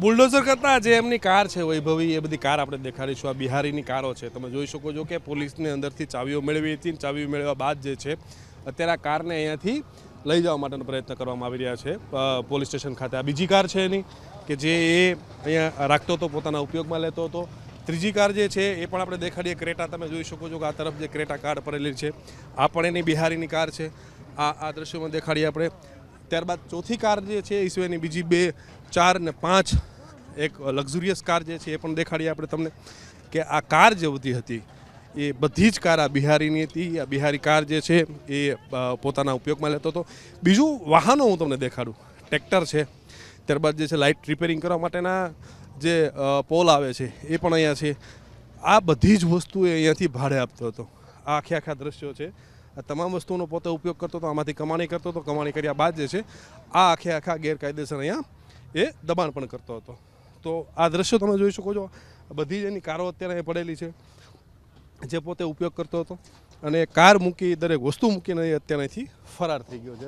Bulldozer કરતાં જે એમની કાર છે, વૈભવી, એ બધી કાર આપણે દેખાડીશું. આ બિહારીની કારો છે. તમે જોઈ શકો છો કે પોલીસની અંદરથી ચાવીઓ મેળવી હતી ચાવીઓ મેળવ્યા બાદ જે છે, અત્યારે આ કારને અહીંયાથી લઈ જવા માટેનો પ્રયત્ન કરવામાં આવી રહ્યા છે પોલીસ સ્ટેશન ખાતે. આ બીજી કાર છે એની, કે જે એ અહીંયા રાખતો હતો, પોતાના ઉપયોગમાં લેતો હતો. ત્રીજી કાર જે છે, એ પણ આપણે દેખાડીએ. ક્રેટા તમે જોઈ શકો છો કે આ તરફ જે ક્રેટા કાર પડેલી છે, આ પણ એની બિહારીની કાર છે. આ આ દ્રશ્યોમાં દેખાડીએ આપણે. ત્યારબાદ ચોથી કાર જે છે એ સિવાયની બીજી બે, ચાર ને પાંચ એક લક્ઝુરિયસ કાર જે છે એ પણ દેખાડીએ આપણે તમને, કે આ કાર જે બધી હતી, એ બધી જ કાર આ બિહારીની હતી. આ બિહારી કાર જે છે એ પોતાના ઉપયોગમાં લેતો હતો. બીજું વાહનો હું તમને દેખાડું. ટ્રેક્ટર છે. ત્યારબાદ જે છે લાઇટ રિપેરિંગ કરવા માટેના જે પોલ આવે છે, એ પણ અહીંયા છે. આ બધી જ વસ્તુ એ અહીંયાથી ભાડે આપતો હતો. આ આખે આખા દ્રશ્યો છે. આ તમામ વસ્તુઓનો પોતે ઉપયોગ કરતો હતો, આમાંથી કમાણી કરતો હતો. કમાણી કર્યા બાદ જે છે, આ આખે આખા ગેરકાયદેસર અહીંયા એ દબાણ પણ કરતો હતો. તો આ દ્રશ્યો તમે જોઈ શકો છો. બધી જ એની કારો અત્યારે અહીં પડેલી છે, જે પોતે ઉપયોગ કરતો હતો. અને કાર મૂકી, દરેક વસ્તુ મૂકીને અત્યારે અહીંથી ફરાર થઈ ગયો છે.